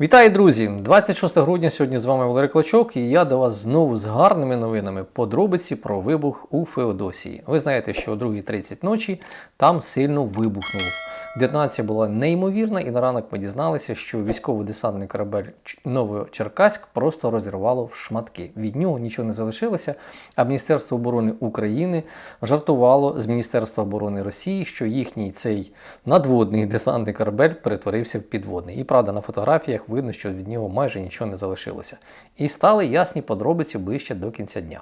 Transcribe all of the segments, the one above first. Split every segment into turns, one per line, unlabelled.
Вітаю, друзі! 26 грудня сьогодні з вами Валерій Клочок, і я до вас знову з гарними новинами подробиці про вибух у Феодосії. Ви знаєте, що о 2.30 ночі там сильно вибухнув. Детонація була неймовірна, і на ранок ми дізналися, що військово-десантний корабель Новочеркаськ просто розірвало в шматки. Від нього нічого не залишилося. А Міністерство оборони України жартувало з Міністерства оборони Росії, що їхній цей надводний десантний корабель перетворився в підводний. І правда, на фотографіях видно, що від нього майже нічого не залишилося. І стали ясні подробиці ближче до кінця дня.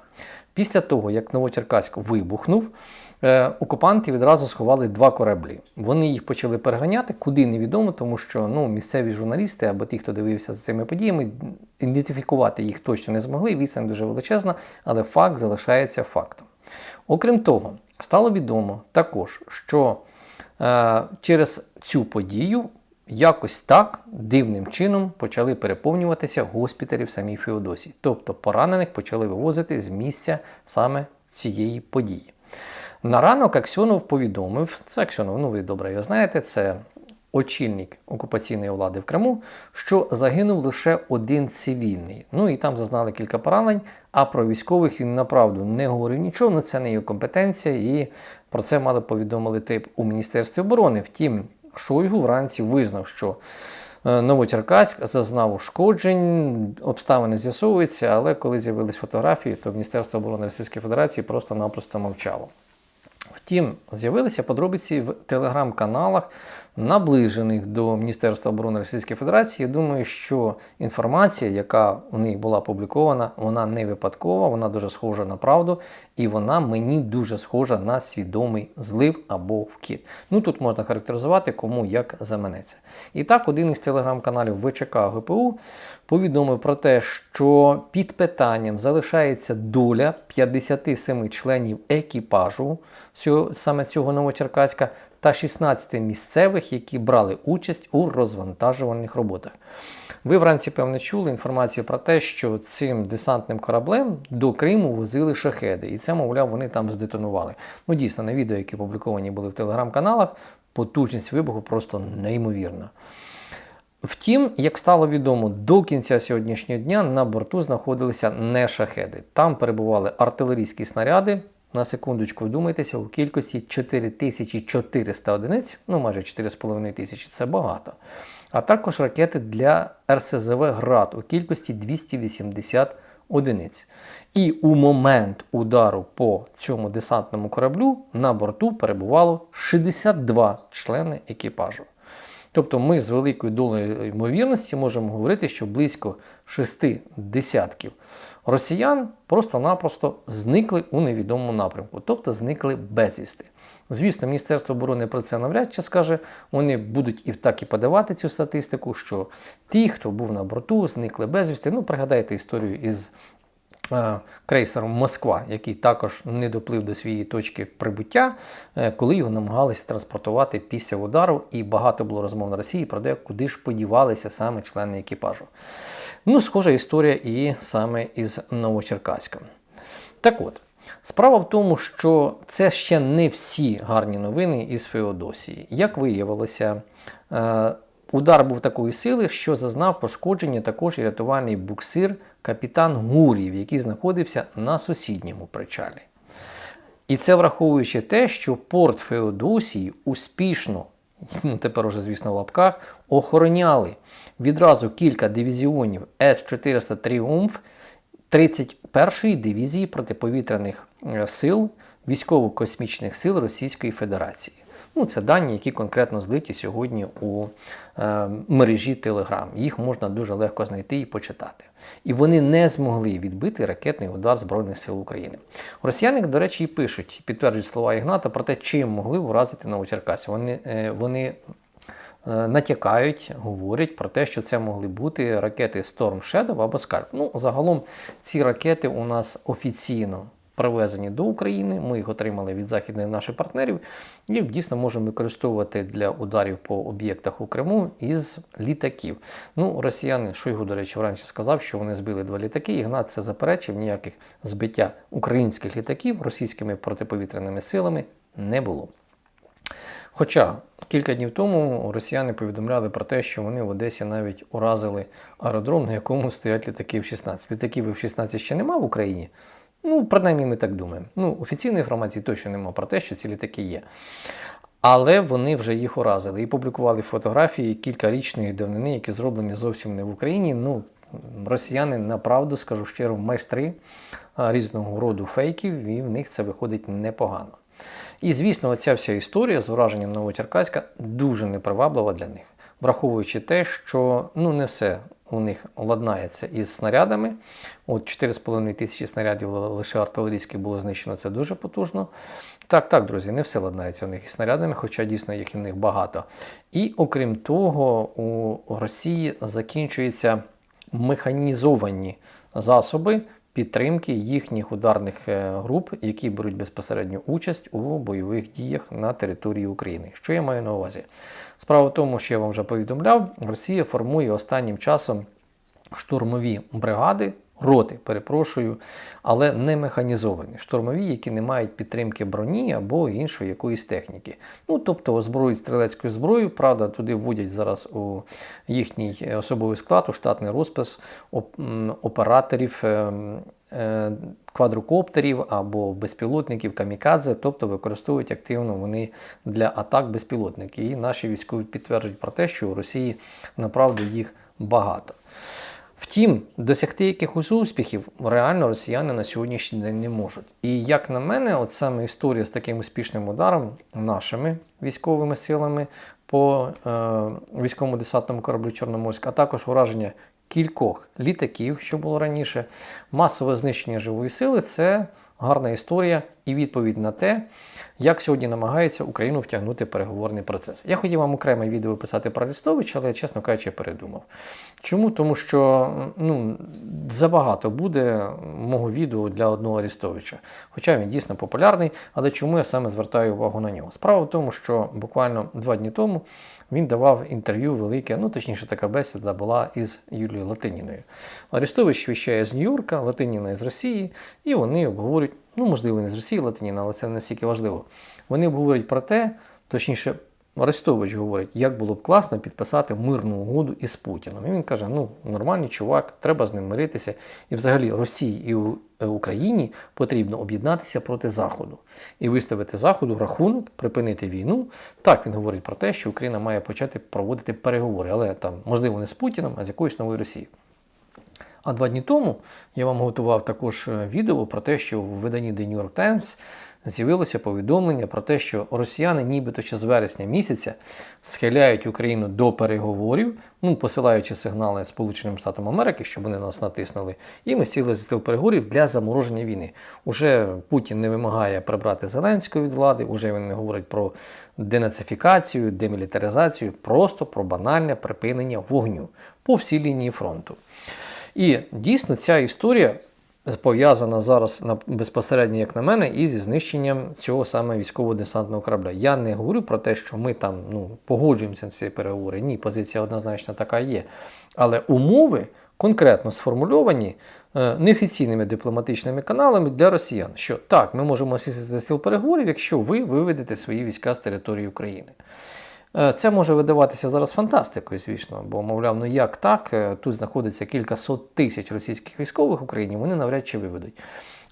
Після того, як Новочеркаськ вибухнув, е, окупанти відразу сховали два кораблі. Вони їх почали переганяти, куди невідомо, тому що ну, місцеві журналісти або ті, хто дивився за цими подіями, ідентифікувати їх точно не змогли. Відстань дуже величезна, але факт залишається фактом. Окрім того, стало відомо також, що е, через цю подію якось так дивним чином почали переповнюватися госпіталі в самій Феодосії. Тобто поранених почали вивозити з місця саме цієї події. На ранок Аксьонов повідомив, це Аксьонов, ну ви добре його знаєте, це очільник окупаційної влади в Криму, що загинув лише один цивільний. Ну і там зазнали кілька поранень, а про військових він направду не говорив нічого, ну це не його компетенція, і про це мали повідомити у Міністерстві оборони. Втім, Шойгу вранці визнав, що е, Новочеркаськ зазнав ушкоджень, обставини з'ясовуються, але коли з'явились фотографії, то Міністерство оборони Російської Федерації просто-напросто мовчало. Втім, з'явилися подробиці в телеграм-каналах, наближених до Міністерства оборони Російської Федерації. Я думаю, що інформація, яка у них була опублікована, вона не випадкова, вона дуже схожа на правду, і вона мені дуже схожа на свідомий злив або вкид. Ну тут можна характеризувати, кому як заманеться. І так, один із телеграм-каналів ВЧК ГПУ повідомив про те, що під питанням залишається доля 57 членів екіпажу саме цього Новочеркаська та 16 місцевих, які брали участь у розвантажувальних роботах. Ви вранці, певно, чули інформацію про те, що цим десантним кораблем до Криму возили шахеди, і це, мовляв, вони там здетонували. Ну, дійсно, на відео, які опубліковані були в телеграм-каналах, потужність вибуху просто неймовірна. Втім, як стало відомо, до кінця сьогоднішнього дня на борту знаходилися не шахеди. Там перебували артилерійські снаряди. На секундочку вдумайтеся, у кількості 4400 одиниць, ну майже 4,5 тисячі це багато. А також ракети для РСЗВ ГРАД у кількості 280 одиниць. І у момент удару по цьому десантному кораблю на борту перебувало 62 члени екіпажу. Тобто ми з великою долею ймовірності можемо говорити, що близько шести десятків росіян просто-напросто зникли у невідомому напрямку, тобто зникли безвісти. Звісно, Міністерство оборони про це навряд чи скаже. Вони будуть і так і подавати цю статистику, що ті, хто був на борту, зникли безвісти. Ну, пригадайте історію із крейсером Москва, який також не доплив до своєї точки прибуття, е, коли його намагалися транспортувати після удару, і багато було розмов на Росії про те, куди ж подівалися саме члени екіпажу. Ну, схожа історія і саме із Новочеркаська. Так от, справа в тому, що це ще не всі гарні новини із Феодосії. Як виявилося, е, удар був такої сили, що зазнав пошкодження також і рятувальний буксир капітан Гурів, який знаходився на сусідньому причалі. І це враховуючи те, що порт Феодосії успішно, ну, тепер уже, звісно, в лапках, охороняли відразу кілька дивізіонів С-400 Тріумф 31-ї дивізії протиповітряних е, сил військово-космічних сил Російської Федерації. Ну, це дані, які конкретно злиті сьогодні у е, мережі Telegram. Їх можна дуже легко знайти і почитати. І вони не змогли відбити ракетний удар Збройних сил України. Росіяни, до речі, і пишуть, підтверджують слова Ігната про те, чим могли уразити Новочеркасі. Вони, е, вони е, натякають, говорять про те, що це могли бути ракети Storm Shadow або Scalp. Ну, загалом ці ракети у нас офіційно привезені до України. Ми їх отримали від західних наших партнерів і дійсно можемо використовувати для ударів по об'єктах у Криму із літаків. Ну, росіяни, Шойгу, до речі, вранці сказав, що вони збили два літаки. Ігнат це заперечив, ніяких збиття українських літаків російськими протиповітряними силами не було. Хоча кілька днів тому росіяни повідомляли про те, що вони в Одесі навіть уразили аеродром, на якому стоять літаки F-16. Літаків F-16 ще нема в Україні. Ну, принаймні, ми так думаємо. Ну, офіційної інформації точно немає про те, що ці літаки є. Але вони вже їх уразили і публікували фотографії кількарічної давнини, які зроблені зовсім не в Україні. Ну, росіяни, направду, скажу щиро, майстри різного роду фейків, і в них це виходить непогано. І, звісно, оця вся історія з ураженням Новочеркаська дуже неприваблива для них, враховуючи те, що ну, не все у них ладнається із снарядами. От 4,5 тисячі снарядів лише артилерійських було знищено, це дуже потужно. Так, так, друзі, не все ладнається у них із снарядами, хоча дійсно їх у них багато. І окрім того, у Росії закінчуються механізовані засоби підтримки їхніх ударних е, груп, які беруть безпосередню участь у бойових діях на території України. Що я маю на увазі? Справа в тому, що я вам вже повідомляв, Росія формує останнім часом штурмові бригади. Роти, перепрошую, але не механізовані, штурмові, які не мають підтримки броні або іншої якоїсь техніки. Ну, тобто озброюють стрілецькою зброєю, правда, туди вводять зараз у їхній особовий склад, у штатний розпис операторів е, е, квадрокоптерів або безпілотників камікадзе, тобто використовують активно вони для атак безпілотники. І наші військові підтверджують про те, що у Росії направду їх багато. Втім, досягти якихось успіхів реально росіяни на сьогоднішній день не можуть. І як на мене, от саме історія з таким успішним ударом нашими військовими силами по е, військовому десантному кораблю Чорноморськ, а також ураження кількох літаків, що було раніше, масове знищення живої сили це гарна історія і відповідь на те, як сьогодні намагається Україну втягнути переговорний процес. Я хотів вам окреме відео писати про Арестовича, але, чесно кажучи, передумав. Чому? Тому що ну, забагато буде мого відео для одного Арестовича. Хоча він дійсно популярний, але чому я саме звертаю увагу на нього? Справа в тому, що буквально два дні тому він давав інтерв'ю велике, ну точніше, така бесіда була із Юлією Латиніною. Арестович віщає з Нью-Йорка, Латиніна з Росії, і вони обговорюють ну, можливо, не з Росії Латиніна, але це не настільки важливо. Вони говорять про те, точніше, Арестович говорить, як було б класно підписати мирну угоду із Путіном. І він каже: ну, нормальний чувак, треба з ним миритися. І взагалі Росії і е, Україні потрібно об'єднатися проти Заходу і виставити Заходу рахунок, припинити війну. Так він говорить про те, що Україна має почати проводити переговори, але там, можливо, не з Путіним, а з якоюсь новою Росією. А два дні тому я вам готував також е, відео про те, що в виданні The New York Times з'явилося повідомлення про те, що росіяни, нібито ще з вересня місяця, схиляють Україну до переговорів, ну посилаючи сигнали Сполученим Штатам Америки, щоб вони нас натиснули, і ми сіли за стіл переговорів для замороження війни. Уже Путін не вимагає прибрати Зеленського від влади, уже він не говорить про денацифікацію, демілітаризацію, просто про банальне припинення вогню по всій лінії фронту. І дійсно ця історія пов'язана зараз безпосередньо, як на мене, із знищенням цього саме військово-десантного корабля. Я не говорю про те, що ми там ну, погоджуємося на ці переговори. Ні, позиція однозначно така є. Але умови конкретно сформульовані е, неофіційними дипломатичними каналами для росіян, що так, ми можемо сісти за стіл переговорів, якщо ви виведете свої війська з території України. Е, це може видаватися зараз фантастикою, звісно, бо, мовляв, ну як так, е, тут знаходиться кілька сот тисяч російських військових в Україні, вони навряд чи виведуть.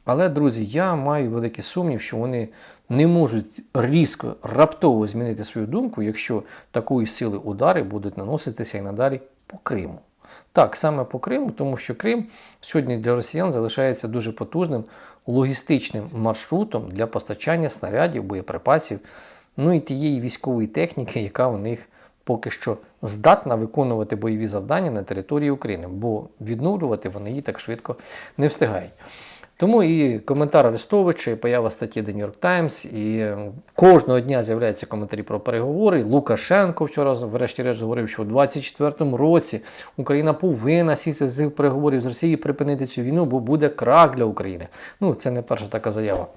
Але, друзі, я маю великий сумнів, що вони не можуть різко, раптово змінити свою думку, якщо такої сили удари будуть наноситися і надалі по Криму. Так, саме по Криму, тому що Крим сьогодні для росіян залишається дуже потужним логістичним маршрутом для постачання снарядів, боєприпасів ну і тієї військової техніки, яка у них поки що здатна виконувати бойові завдання на території України, бо відновлювати вони її так швидко не встигають. Тому і коментар Арестовича, і поява статті The New York Times, і кожного дня з'являються коментарі про переговори. Лукашенко вчора, врешті-решт, говорив, що у 2024 році Україна повинна сісти з переговорів з Росією припинити цю війну, бо буде крах для України. Ну, це не перша така заява.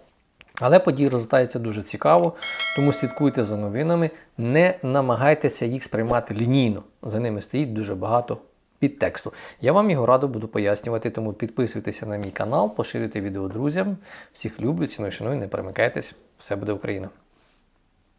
Але події розвитаються дуже цікаво, тому слідкуйте за новинами, не намагайтеся їх сприймати лінійно. За ними стоїть дуже багато підтексту. Я вам його радо буду пояснювати, тому підписуйтеся на мій канал, поширюйте відео друзям. Всіх люблю, ціною шаную, не перемикайтесь, все буде Україна!